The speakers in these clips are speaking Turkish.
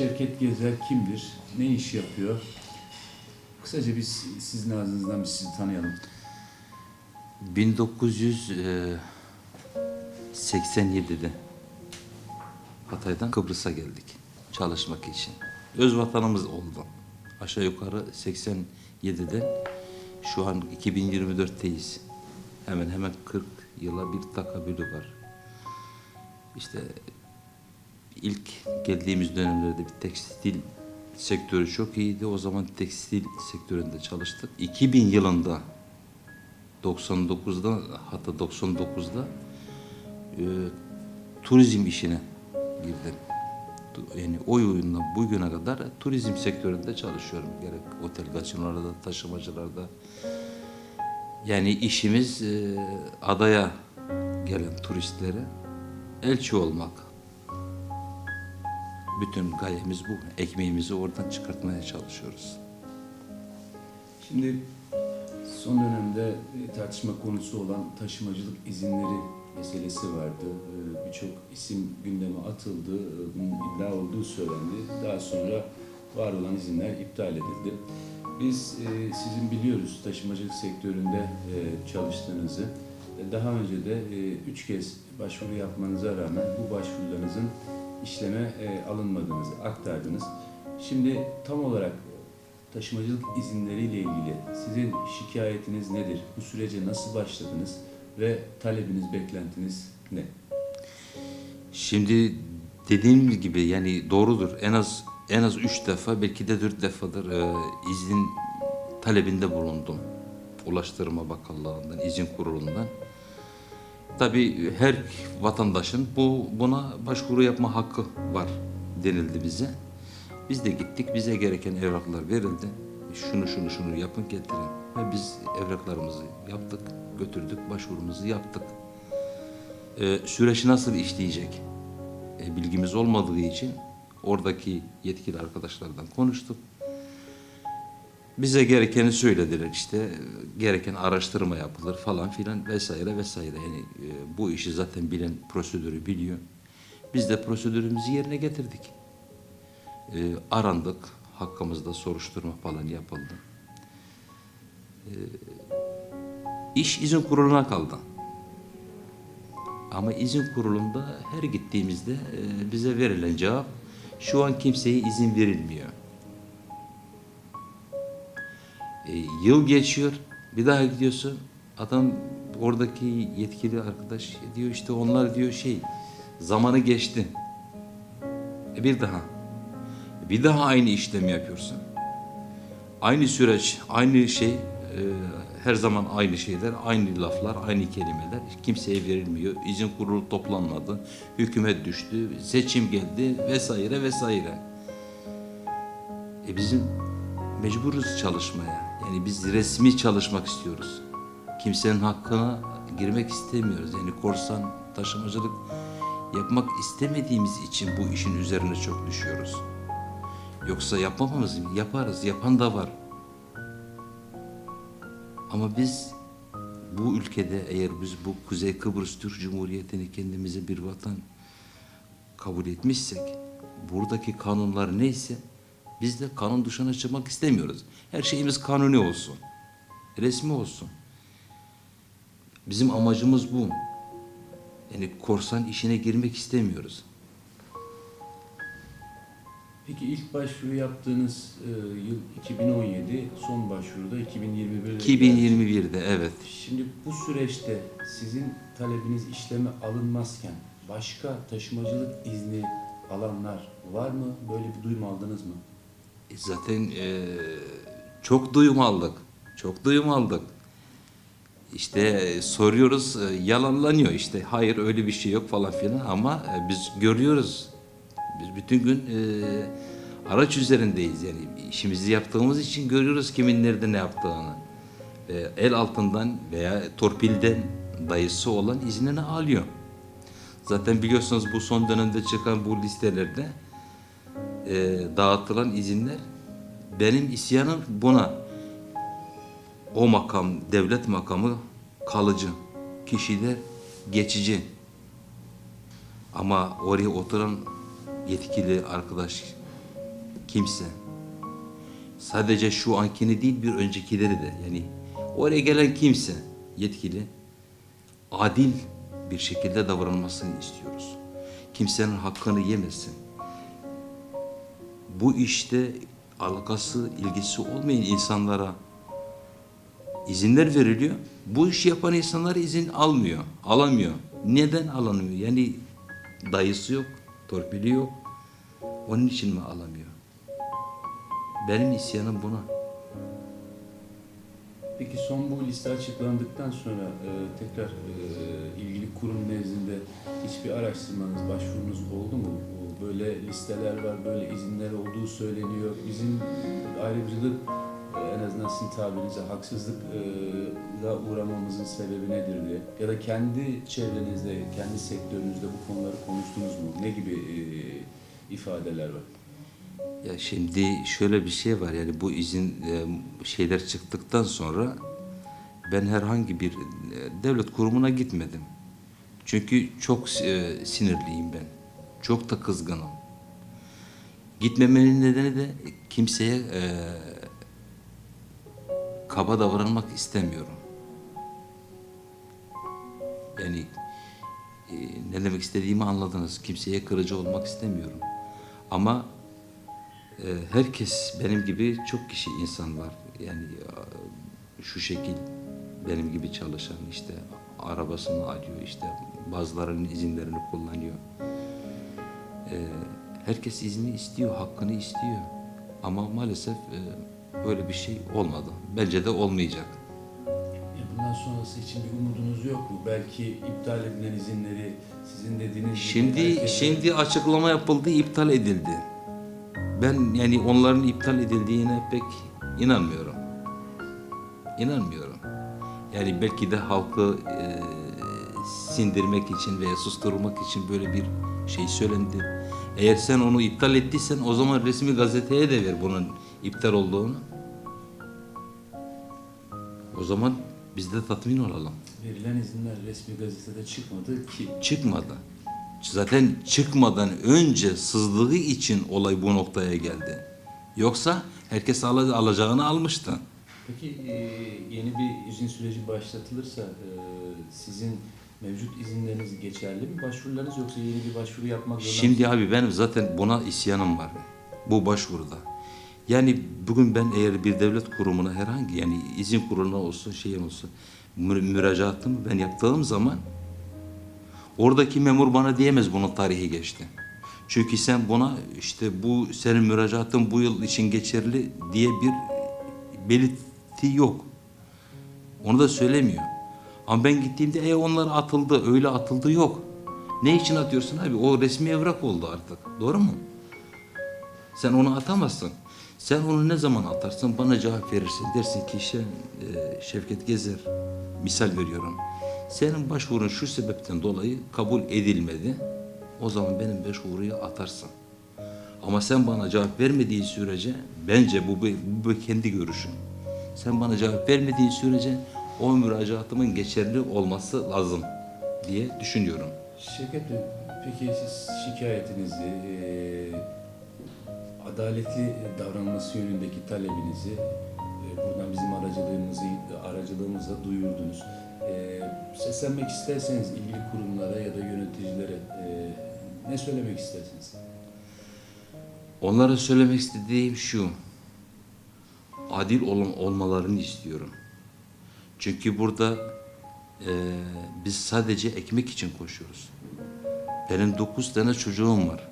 Şevket Gezer kimdir? Ne iş yapıyor? Kısaca biz sizin ağzınızdan biz sizi tanıyalım. 1987'de Hatay'dan Kıbrıs'a geldik çalışmak için. Öz vatanımız oldu. Aşağı yukarı 87'den şu an 2024'teyiz. Hemen hemen 40 yıla bir takabülü var. İşte ilk geldiğimiz dönemlerde bir tekstil sektörü çok iyiydi. O zaman tekstil sektöründe çalıştık. 2000 yılında 99'da hatta 99'da e, turizm işine girdim. Yani o yılından bugüne kadar turizm sektöründe çalışıyorum. Gerek otel gazinolarda, taşımacılarda. Yani işimiz e, adaya gelen turistlere elçi olmak. Bütün gayemiz bu. Ekmeğimizi oradan çıkartmaya çalışıyoruz. Şimdi son dönemde e, tartışma konusu olan taşımacılık izinleri meselesi vardı. E, Birçok isim gündeme atıldı. E, Bunun iddia olduğu söylendi. Daha sonra var olan izinler iptal edildi. Biz sizin biliyoruz taşımacılık sektöründe çalıştığınızı. Daha önce de üç kez başvuru yapmanıza rağmen bu başvurularınızın işleme e, alınmadığınızı aktardınız. Şimdi tam olarak taşımacılık izinleriyle ilgili sizin şikayetiniz nedir? Bu sürece nasıl başladınız ve talebiniz, beklentiniz ne? Şimdi dediğim gibi yani doğrudur. En az en az üç defa belki de dört defadır e, izin talebinde bulundum. Ulaştırma Bakanlığı'ndan, izin kurulundan. Tabii her vatandaşın bu buna başvuru yapma hakkı var denildi bize. Biz de gittik, bize gereken evraklar verildi. Şunu şunu şunu yapın getirin. Ve biz evraklarımızı yaptık, götürdük, başvurumuzu yaptık. Ee, süreç nasıl işleyecek? E, bilgimiz olmadığı için oradaki yetkili arkadaşlardan konuştuk. Bize gerekeni söylediler işte gereken araştırma yapılır falan filan vesaire vesaire. Yani e, bu işi zaten bilen prosedürü biliyor. Biz de prosedürümüzü yerine getirdik. E, arandık, hakkımızda soruşturma falan yapıldı. E, iş izin kuruluna kaldı. Ama izin kurulunda her gittiğimizde e, bize verilen cevap şu an kimseye izin verilmiyor. E, yıl geçiyor, bir daha gidiyorsun. Adam oradaki yetkili arkadaş diyor işte onlar diyor şey zamanı geçti. E, bir daha. Bir daha aynı işlemi yapıyorsun. Aynı süreç, aynı şey, e, her zaman aynı şeyler, aynı laflar, aynı kelimeler kimseye verilmiyor. İzin kurulu toplanmadı, hükümet düştü, seçim geldi vesaire vesaire. E bizim mecburuz çalışmaya. Yani biz resmi çalışmak istiyoruz. Kimsenin hakkına girmek istemiyoruz. Yani korsan, taşımacılık yapmak istemediğimiz için bu işin üzerine çok düşüyoruz. Yoksa yapmamamız mı? Yaparız. Yapan da var. Ama biz bu ülkede eğer biz bu Kuzey Kıbrıs Türk Cumhuriyeti'ni kendimize bir vatan kabul etmişsek, buradaki kanunlar neyse biz de kanun dışına çıkmak istemiyoruz. Her şeyimiz kanuni olsun. Resmi olsun. Bizim amacımız bu. Yani korsan işine girmek istemiyoruz. Peki ilk başvuru yaptığınız e, yıl 2017, son başvuruda 2021'de. 2021'de evet. Şimdi bu süreçte sizin talebiniz işleme alınmazken başka taşımacılık izni alanlar var mı? Böyle bir duyum aldınız mı? E, Zaten e, çok duyum aldık. Çok duyum aldık. İşte e, soruyoruz, e, yalanlanıyor işte. Hayır öyle bir şey yok falan filan ama biz görüyoruz. Biz bütün gün e, araç üzerindeyiz yani işimizi yaptığımız için görüyoruz kimin nerede ne yaptığını. E, el altından veya torpilden dayısı olan iznini alıyor. Zaten biliyorsunuz bu son dönemde çıkan bu listelerde e, dağıtılan izinler benim isyanım buna. O makam, devlet makamı kalıcı. Kişiler geçici. Ama oraya oturan yetkili arkadaş kimse sadece şu ankini değil bir öncekileri de yani oraya gelen kimse yetkili adil bir şekilde davranmasını istiyoruz. Kimsenin hakkını yemesin. Bu işte alakası, ilgisi olmayan insanlara izinler veriliyor. Bu işi yapan insanlar izin almıyor, alamıyor. Neden alamıyor? Yani dayısı yok, torpili yok. Onun için mi alamıyor? Benim isyanım buna. Peki son bu liste açıklandıktan sonra e, tekrar e, ilgili kurum nezdinde hiçbir araştırmanız, başvurunuz oldu mu? Böyle listeler var, böyle izinler olduğu söyleniyor. Bizim ayrımcılık e, en azından sizin tabirinize haksızlıkla uğramamızın sebebi nedir diye. Ya da kendi çevrenizde, kendi sektörünüzde bu konuları konuştunuz mu? Ne gibi e, ifadeler var? Ya şimdi şöyle bir şey var yani bu izin e, şeyler çıktıktan sonra ben herhangi bir devlet kurumuna gitmedim. Çünkü çok sinirliyim ben. Çok da kızgınım. Gitmemenin nedeni de kimseye e, kaba davranmak istemiyorum. Yani e, ne demek istediğimi anladınız. Kimseye kırıcı olmak istemiyorum. Ama ee, herkes benim gibi çok kişi insan var. Yani e, şu şekil benim gibi çalışan işte arabasını alıyor işte bazılarının izinlerini kullanıyor. Ee, herkes izni istiyor, hakkını istiyor. Ama maalesef e, böyle bir şey olmadı. Bence de olmayacak. Ya bundan sonrası için bir umudunuz yok mu? Belki iptal edilen izinleri sizin dediğiniz gibi Şimdi herkese- şimdi açıklama yapıldı, iptal edildi. Ben yani onların iptal edildiğine pek inanmıyorum. İnanmıyorum. Yani belki de halkı e, sindirmek için veya susturmak için böyle bir şey söylendi. Eğer sen onu iptal ettiysen o zaman resmi gazeteye de ver bunun iptal olduğunu. O zaman biz de tatmin olalım. verilen izinler resmi gazetede çıkmadı ki çıkmadı. Zaten çıkmadan önce sızdığı için olay bu noktaya geldi. Yoksa herkes ala- alacağını almıştı. Peki e, yeni bir izin süreci başlatılırsa e, sizin mevcut izinleriniz geçerli mi başvurularınız yoksa yeni bir başvuru yapmak zorunda Şimdi abi benim zaten buna isyanım var. Bu başvuruda. Yani bugün ben eğer bir devlet kurumuna herhangi yani izin kuruluna olsun şey olsun mü- müracaatımı ben yaptığım zaman oradaki memur bana diyemez bunun tarihi geçti. Çünkü sen buna işte bu senin müracaatın bu yıl için geçerli diye bir belirti yok. Onu da söylemiyor. Ama ben gittiğimde e onlar atıldı, öyle atıldı yok. Ne için atıyorsun abi? O resmi evrak oldu artık. Doğru mu? Sen onu atamazsın. Sen onu ne zaman atarsın bana cevap verirsin. Dersin ki işte, e, Şevket Gezer misal veriyorum. Senin başvurun şu sebepten dolayı kabul edilmedi. O zaman benim başvuruyu atarsın. Ama sen bana cevap vermediğin sürece bence bu, bu, bu kendi görüşüm. Sen bana cevap vermediğin sürece o müracaatımın geçerli olması lazım diye düşünüyorum. Şevket Bey, peki siz şikayetinizi, e, adaletli davranması yönündeki talebinizi e, buradan bizim aracılığımızı aracılığımızla duyurdunuz. E, seslenmek isterseniz ilgili kurumlara ya da yöneticilere e, ne söylemek istersiniz? Onlara söylemek istediğim şu. Adil olun, olmalarını istiyorum. Çünkü burada eee, biz sadece ekmek için koşuyoruz. Benim dokuz tane çocuğum var.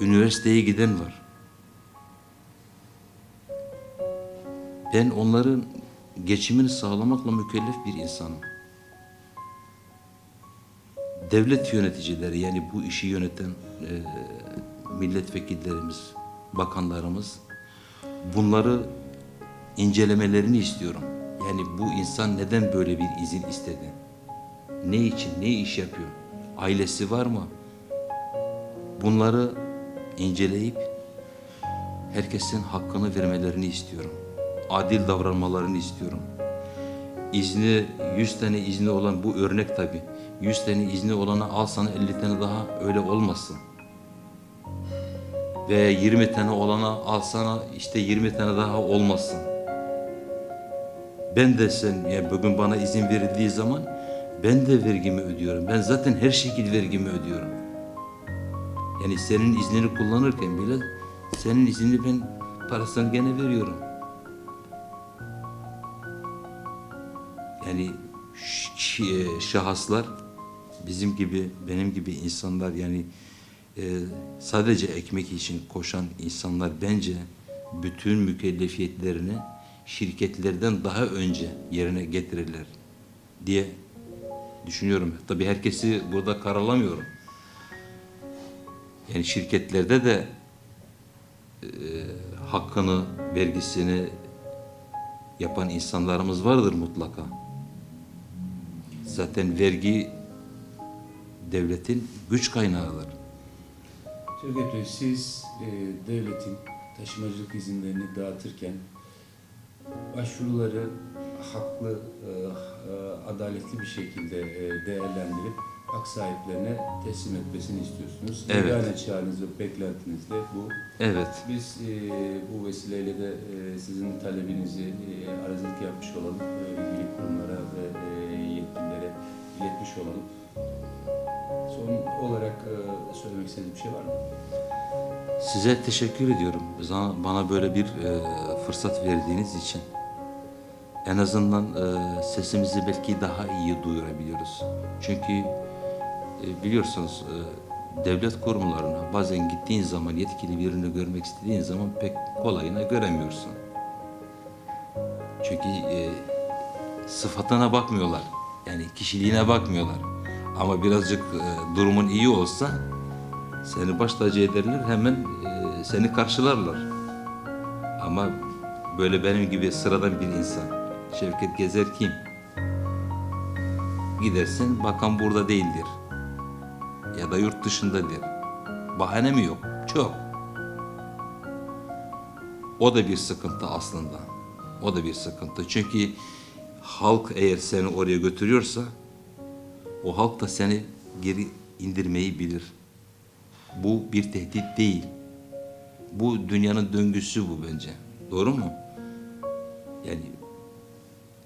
Üniversiteye giden var. Ben onların geçimini sağlamakla mükellef bir insanım. Devlet yöneticileri yani bu işi yöneten eee milletvekillerimiz, bakanlarımız bunları incelemelerini istiyorum. Yani bu insan neden böyle bir izin istedi? Ne için, ne iş yapıyor? Ailesi var mı? Bunları inceleyip herkesin hakkını vermelerini istiyorum. Adil davranmalarını istiyorum. İzni, 100 tane izni olan bu örnek tabii. 100 tane izni olana al sana 50 tane daha öyle olmasın. Veya 20 tane olana alsana işte 20 tane daha olmasın. Ben de sen yani bugün bana izin verildiği zaman ben de vergimi ödüyorum. Ben zaten her şekilde vergimi ödüyorum. Yani senin iznini kullanırken bile senin iznini ben parasını gene veriyorum. Yani ş- şahıslar bizim gibi benim gibi insanlar yani e, sadece ekmek için koşan insanlar bence bütün mükellefiyetlerini şirketlerden daha önce yerine getirirler diye düşünüyorum. Tabii herkesi burada karalamıyorum. Yani şirketlerde de e, hakkını, vergisini yapan insanlarımız vardır mutlaka. Zaten vergi devletin güç kaynağıdır. Şevket siz e, devletin taşımacılık izinlerini dağıtırken başvuruları haklı, e, e, adaletli bir şekilde e, değerlendirip hak sahiplerine teslim etmesini istiyorsunuz. Evet. Yegane çağrınız ve beklentiniz de bu. Evet, Biz e, bu vesileyle de e, sizin talebinizi e, aracılık yapmış olalım. E, ilgili kurumlara ve e, yetkililere iletmiş olalım. Son olarak e, söylemek istediğiniz bir şey var mı? Size teşekkür ediyorum. Bana, böyle bir e, fırsat verdiğiniz için. En azından e, sesimizi belki daha iyi duyurabiliyoruz. Çünkü e, biliyorsunuz e, devlet kurumlarına bazen gittiğin zaman yetkili birini görmek istediğin zaman pek kolayına göremiyorsun. Çünkü e, sıfatına bakmıyorlar. Yani kişiliğine bakmıyorlar. Ama birazcık e, durumun iyi olsa seni baş tacı ederler hemen e, seni karşılarlar. Ama böyle benim gibi sıradan bir insan. Şevket Gezer kim? Gidersin bakan burada değildir. Ya da yurt dışındadır. Bahane mi yok? Çok. O da bir sıkıntı aslında. O da bir sıkıntı. Çünkü halk eğer seni oraya götürüyorsa o halk da seni geri indirmeyi bilir. Bu bir tehdit değil. Bu dünyanın döngüsü bu bence. Doğru mu? Yani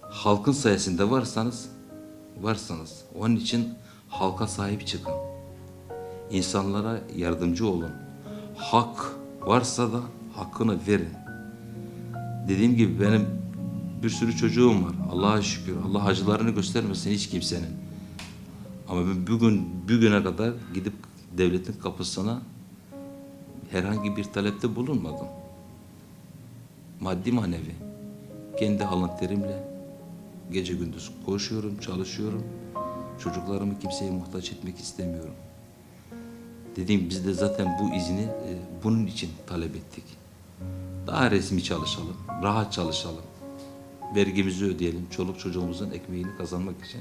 halkın sayesinde varsanız, varsanız onun için halka sahip çıkın. İnsanlara yardımcı olun. Hak varsa da hakkını verin. Dediğim gibi benim bir sürü çocuğum var. Allah'a şükür. Allah acılarını göstermesin hiç kimsenin. Ama ben bugün bugüne kadar gidip devletin kapısına herhangi bir talepte bulunmadım. Maddi manevi. Kendi alın terimle gece gündüz koşuyorum, çalışıyorum. Çocuklarımı kimseye muhtaç etmek istemiyorum. Dediğim biz de zaten bu izni e, bunun için talep ettik. Daha resmi çalışalım, rahat çalışalım. Vergimizi ödeyelim, çoluk çocuğumuzun ekmeğini kazanmak için.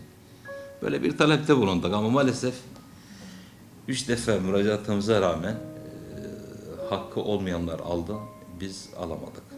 Böyle bir talepte bulunduk ama maalesef üç defa müracaatımıza rağmen e, hakkı olmayanlar aldı, biz alamadık.